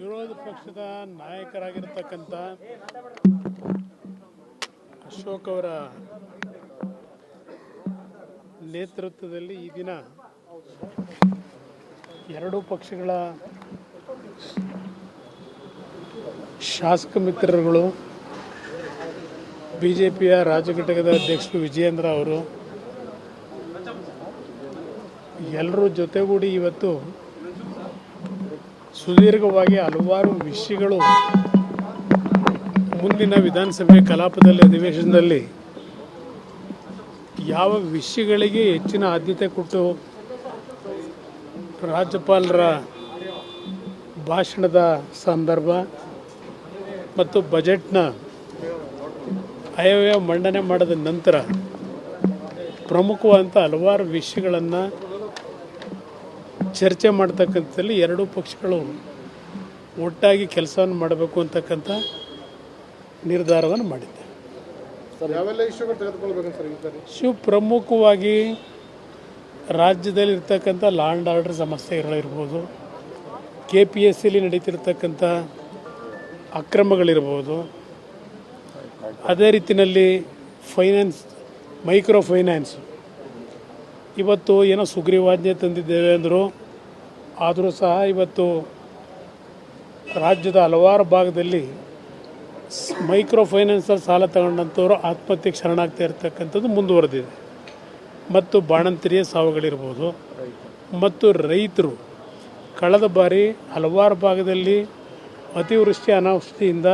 ವಿರೋಧ ಪಕ್ಷದ ನಾಯಕರಾಗಿರ್ತಕ್ಕಂಥ ಅಶೋಕ್ ಅವರ ನೇತೃತ್ವದಲ್ಲಿ ಈ ದಿನ ಎರಡೂ ಪಕ್ಷಗಳ ಶಾಸಕ ಮಿತ್ರರುಗಳು ಬಿ ಜೆ ಪಿಯ ರಾಜ್ಯ ಘಟಕದ ಅಧ್ಯಕ್ಷರು ವಿಜಯೇಂದ್ರ ಅವರು, ಎಲ್ಲರೂ ಜೊತೆಗೂಡಿ ಇವತ್ತು ಸುದೀರ್ಘವಾಗಿ ಹಲವಾರು ವಿಷಯಗಳು ಮುಂದಿನ ವಿಧಾನಸಭೆ ಕಲಾಪದಲ್ಲಿ, ಅಧಿವೇಶನದಲ್ಲಿ ಯಾವ ವಿಷಯಗಳಿಗೆ ಹೆಚ್ಚಿನ ಆದ್ಯತೆ ಕೊಟ್ಟು ರಾಜ್ಯಪಾಲರ ಭಾಷಣದ ಸಂದರ್ಭ ಮತ್ತು ಬಜೆಟ್ನ ಆಯವ್ಯಯ ಮಂಡನೆ ಮಾಡಿದ ನಂತರ ಪ್ರಮುಖವಾದಂಥ ಹಲವಾರು ವಿಷಯಗಳನ್ನು ಚರ್ಚೆ ಮಾಡ್ತಕ್ಕಂಥಲ್ಲಿ ಎರಡೂ ಪಕ್ಷಗಳು ಒಟ್ಟಾಗಿ ಕೆಲಸವನ್ನು ಮಾಡಬೇಕು ಅಂತಕ್ಕಂಥ ನಿರ್ಧಾರವನ್ನು ಮಾಡಿದ್ದೆ. ಶಿವ ಪ್ರಮುಖವಾಗಿ ರಾಜ್ಯದಲ್ಲಿ ಇರ್ತಕ್ಕಂಥ ಲಾ ಆ್ಯಂಡ್ ಆರ್ಡರ್ ಸಮಸ್ಯೆಗಳಿರ್ಬೋದು ಕೆ ಪಿ ಎಸ್ ಸಿಲಿ ನಡೀತಿರ್ತಕ್ಕಂಥ ಅಕ್ರಮಗಳಿರ್ಬೋದು ಅದೇ ರೀತಿಯಲ್ಲಿ ಫೈನಾನ್ಸ್ ಮೈಕ್ರೋ ಫೈನಾನ್ಸ್. ಇವತ್ತು ಏನೋ ಸುಗ್ರೀವಾಜ್ಞೆ ತಂದಿದ್ದೇವೆ ಅಂದರು ಆದರೂ ಸಹ ಇವತ್ತು ರಾಜ್ಯದ ಹಲವಾರು ಭಾಗದಲ್ಲಿ ಮೈಕ್ರೋ ಫೈನಾನ್ಸಲ್ಲಿ ಸಾಲ ತಗೊಂಡಂಥವ್ರು ಆತ್ಮಹತ್ಯೆಗೆ ಶರಣಾಗ್ತಾ ಇರ್ತಕ್ಕಂಥದ್ದು ಮುಂದುವರೆದಿದೆ. ಮತ್ತು ಬಾಣಂತಿರಿಯ ಸಾವುಗಳಿರ್ಬೋದು. ಮತ್ತು ರೈತರು ಕಳೆದ ಬಾರಿ ಹಲವಾರು ಭಾಗದಲ್ಲಿ ಅತಿವೃಷ್ಟಿ ಅನಾವೃಷ್ಟಿಯಿಂದ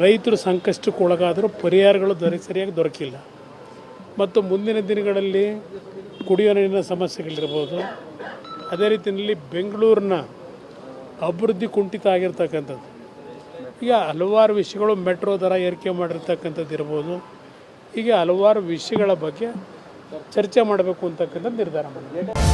ರೈತರು ಸಂಕಷ್ಟಕ್ಕೊಳಗಾದರೂ ಪರಿಹಾರಗಳು ದೊರೆ ಸರಿಯಾಗಿ ದೊರಕಿಲ್ಲ. ಮತ್ತು ಮುಂದಿನ ದಿನಗಳಲ್ಲಿ ಕುಡಿಯೋ ನೀರಿನ ಸಮಸ್ಯೆಗಳಿರ್ಬೋದು. ಅದೇ ರೀತಿಯಲ್ಲಿ ಬೆಂಗಳೂರಿನ ಅಭಿವೃದ್ಧಿ ಕುಂಠಿತ ಆಗಿರ್ತಕ್ಕಂಥದ್ದು. ಈಗ ಹಲವಾರು ವಿಷಯಗಳು ಮೆಟ್ರೋ ದರ ಏರಿಕೆ ಮಾಡಿರ್ತಕ್ಕಂಥದ್ದು ಇರ್ಬೋದು. ಹೀಗೆ ಹಲವಾರು ವಿಷಯಗಳ ಬಗ್ಗೆ ಚರ್ಚೆ ಮಾಡಬೇಕು ಅಂತಕ್ಕಂಥ ನಿರ್ಧಾರ ಮಾಡಿದೆ